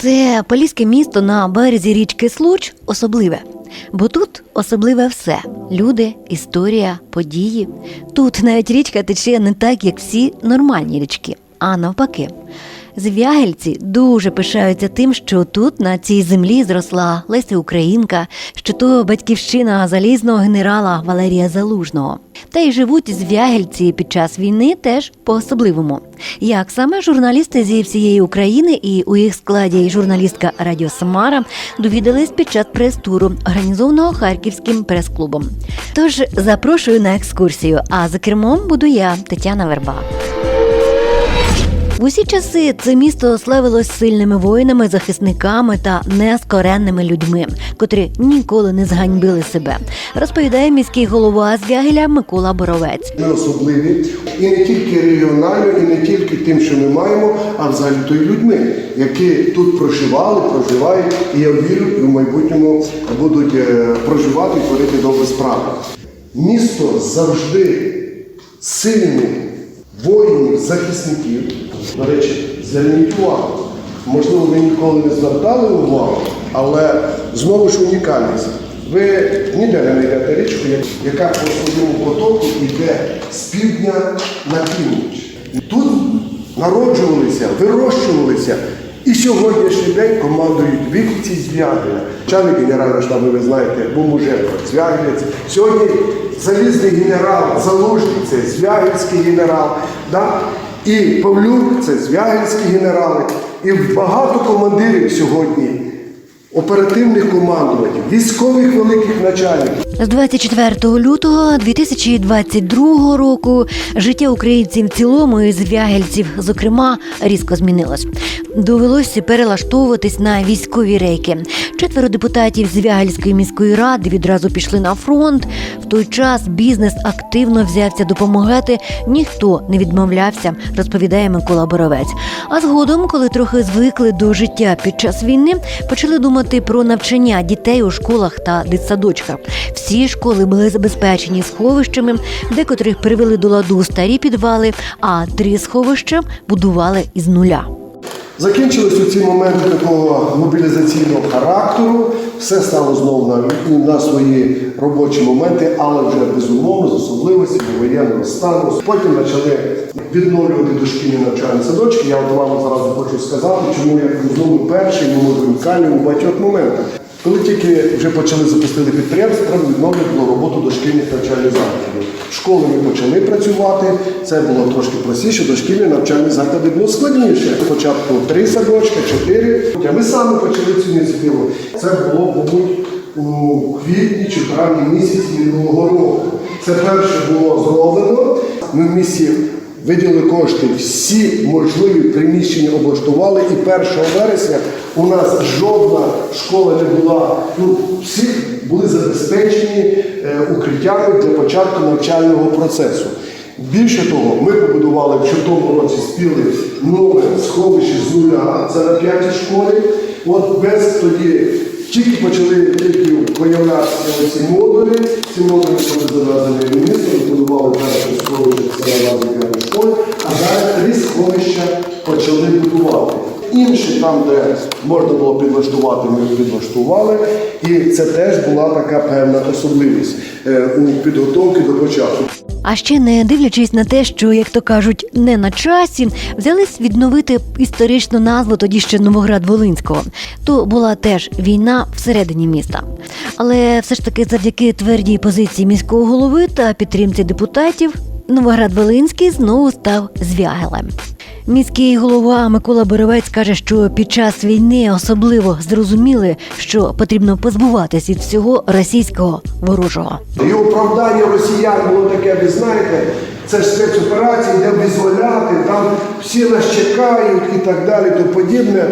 Це поліське місто на березі річки Случ особливе. Бо тут особливе все: люди, історія, події. Тут навіть річка тече не так, як всі нормальні річки, а навпаки. Звягельці дуже пишаються тим, що тут на цій землі зросла Леся Українка, що то батьківщина залізного генерала Валерія Залужного. Та й живуть звягельці під час війни теж по-особливому. Як саме журналісти зі всієї України і у їх складі журналістка Радіо Самара довідались під час прес-туру, організованого Харківським прес-клубом. Тож запрошую на екскурсію. А за кермом буду я, Тетяна Верба. В усі часи це місто славилось сильними воїнами, захисниками та нескоренними людьми, котрі ніколи не зганьбили себе. Розповідає міський голова з Звягеля Микола Боровець. Особливі і не тільки регіонально, і не тільки тим, що ми маємо, а взагалі то й людьми, які тут проживали, проживають, і я вірю, і в майбутньому будуть е, проживати і творити добрі справи. Місто завжди сильних воїнів, захисників. До речі, зверніть увагу. Можливо, ви ніколи не звертали увагу, але знову ж унікальність. Ви ніде не знайдете річку, яка по своєму потоку йде з півдня на північ. Тут народжувалися, вирощувалися. І сьогоднішній день командують вихідці з Звягеля. Чани генерального штабу, ви знаєте, був Муженко. Сьогодні залізний генерал, залужний це Звягельський генерал. Да? І Павлюк це Звягельські генерали. І багато командирів сьогодні оперативних командувань, військових великих начальників. З 24 лютого 2022 року життя українців в цілому і звягельців, зокрема, різко змінилось. Довелося перелаштовуватись на військові рейки. Четверо депутатів Звягельської міської ради відразу пішли на фронт. В той час бізнес активно взявся допомагати. Ніхто не відмовлявся, розповідає Микола Боровець. А згодом, коли трохи звикли до життя під час війни, почали думати про навчання дітей у школах та дитсадочках. Всі школи були забезпечені сховищами, декотрих привели до ладу старі підвали, а три сховища будували із нуля. Закінчились ці моменти такого мобілізаційного характеру, все стало знову на, на свої робочі моменти, але вже безумовно з особливості воєнного стану. Потім почали відновлювати дошкільні навчальні садочки. Я от вам зразу хочу сказати, чому я знову перший, можу унікальний у багатьох моментах. Коли тільки вже почали запустити підприємство, треба відновлювати роботу дошкільних навчальних закладів. Школи ми почали працювати, це було трошки простіше, дошкільні навчальні заклади було складніше. Спочатку три садочки, чотири. Ми саме почали цю ініціативу. Це було, мабуть, у квітні чи травні місяці минулого року. Це перше було зроблено. Ми в місті виділили кошти, всі можливі приміщення облаштували, і 1 вересня у нас жодна школа не була. Ну, всі були забезпечені е, укриттями для початку навчального процесу. Більше того, ми побудували в чотому році спіли нове сховище з нуля. Це на п'ятій школі. От без тоді тільки почали тільки появлятися ці модулі. Ці модулі були завезені міністром, будували перше сховище це на базі а зараз три сховища почали будувати. Інші там, де можна було підлаштувати, ми підлаштували. І це теж була така певна особливість е, у підготовці до початку. А ще не дивлячись на те, що, як то кажуть, не на часі, взялись відновити історичну назву тоді ще Новоград Волинського. То була теж війна всередині міста. Але все ж таки, завдяки твердій позиції міського голови та підтримці депутатів, Новоград Волинський знову став звягелем. Міський голова Микола Боровець каже, що під час війни особливо зрозуміли, що потрібно позбуватись від всього російського ворожого. І оправдання росіян було таке, ви знаєте, це ж спецоперація, де визволяти, там всі нас чекають і так далі, то подібне.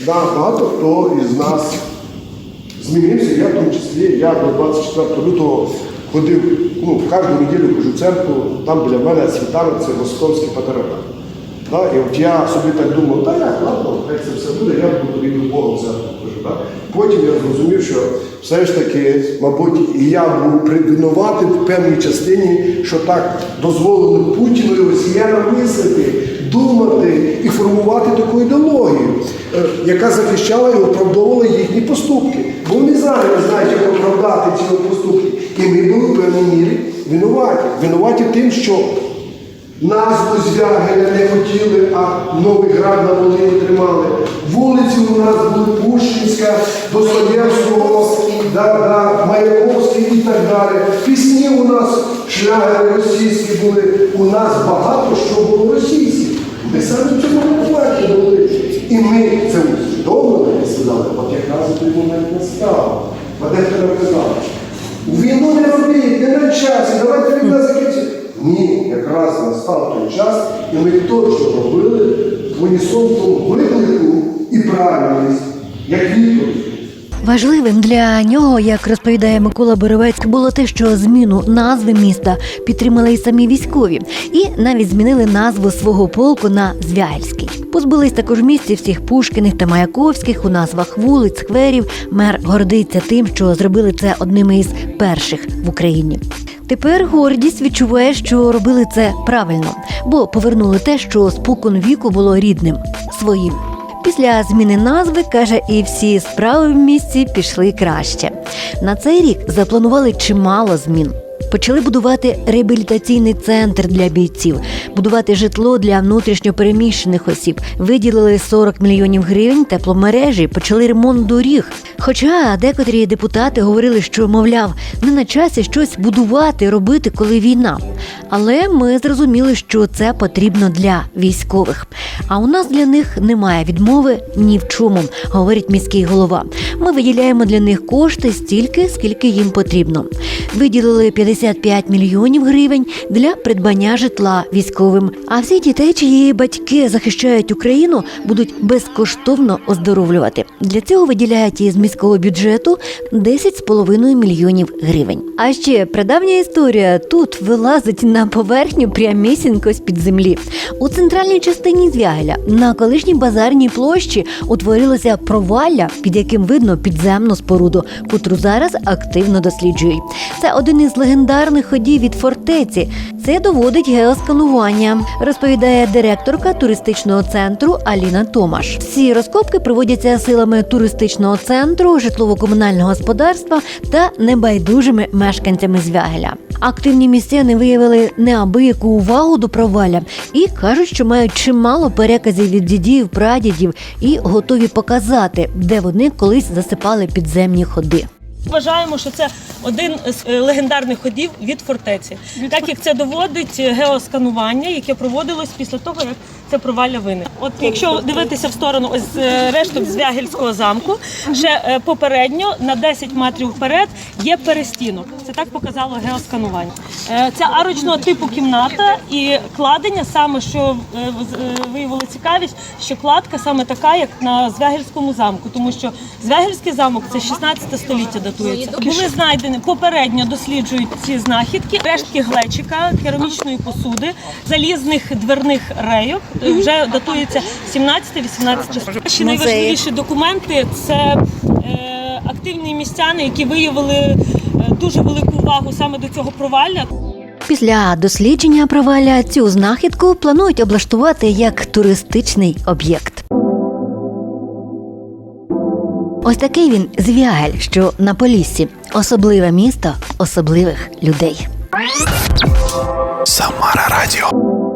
Да, багато хто із нас змінився, я в тому числі, я до 24 лютого ходив, ну, кожну неділю в церкву, там біля мене світанок, це московський патріархат. Да? І от я собі так думав, та як, ладно, хай це все буде, я буду рідним Богом. Да? Потім я зрозумів, що все ж таки, мабуть, і я був винуватий в певній частині, що так дозволили Путіну і росіянам мислити думати і формувати таку ідеологію, е, яка захищала і оправдовувала їхні поступки. Бо вони зараз не знають, як оправдати ці поступки. І ми були в певній мірі винуваті. Винуваті тим, що назву Звягеля не хотіли, а Новий Град на Волині тримали. Вулиці у нас були Пушкінська, Достоєвського, да, да, Маяковський і так далі. Пісні у нас шлягери російські були. У нас багато що було російське. Ми самі в цьому винуваті були. І ми це усвідомили і сказали, от якраз той момент настав. Бадехто нам казав, Війну не час, і давайте війна закінчиться. Ні, якраз настав той час, і ми точно робили в унісон тому виклику і правильність, як відповідь. Важливим для нього, як розповідає Микола Боровець, було те, що зміну назви міста підтримали і самі військові, і навіть змінили назву свого полку на Звягельський. Позбулись також в місті всіх Пушкіних та Маяковських у назвах вулиць, скверів. Мер гордиться тим, що зробили це одними із перших в Україні. Тепер гордість відчуває, що робили це правильно, бо повернули те, що спокон віку було рідним своїм. Після зміни назви каже, і всі справи в місті пішли краще. На цей рік запланували чимало змін. Почали будувати реабілітаційний центр для бійців, будувати житло для внутрішньопереміщених осіб, виділили 40 мільйонів гривень тепломережі, почали ремонт доріг. Хоча декотрі депутати говорили, що мовляв, не на часі щось будувати, робити, коли війна. Але ми зрозуміли, що це потрібно для військових. А у нас для них немає відмови ні в чому, говорить міський голова. Ми виділяємо для них кошти стільки, скільки їм потрібно. Виділили 55 мільйонів гривень для придбання житла військовим. А всі дітей, чиї батьки захищають Україну, будуть безкоштовно оздоровлювати. Для цього виділяють із міського бюджету 10,5 мільйонів гривень. А ще прадавня історія тут вилазить на поверхню прямісінько з під землі. У центральній частині Звягеля на колишній базарній площі утворилося провалля, під яким видно підземну споруду, котру зараз активно досліджують. Це один із легендарних ходів від фортеці. Це доводить геосканування, розповідає директорка туристичного центру Аліна Томаш. Всі розкопки проводяться силами туристичного центру, житлово-комунального господарства та небайдужими мешканцями Звягеля. Активні містяни виявили неабияку увагу до провалля і кажуть, що мають чимало переказів від дідів, прадідів і готові показати, де вони колись засипали підземні ходи. Вважаємо, що це один з е, легендарних ходів від фортеці, так як це доводить е, геосканування, яке проводилось після того, як це провалля виник. От якщо дивитися в сторону ось е, решток Звягельського замку, ще е, попередньо на 10 метрів вперед є перестінок. Це так показало геосканування. Е, Це арочного типу кімната і кладення саме, що е, з- е, виявило цікавість, що кладка саме така, як на Звягельському замку, тому що Звягельський замок це 16 століття датується. Були знайдені попередньо досліджують ці знахідки, рештки глечика, керамічної посуди, залізних дверних рейок. Вже датується 17-18. Ще найважливіші документи це е, активні містяни, які виявили е, дуже велику увагу саме до цього провалля. Після дослідження провалля цю знахідку планують облаштувати як туристичний об'єкт. Ось такий він Звягель, що на Поліссі. Особливе місто особливих людей. Самара Радіо.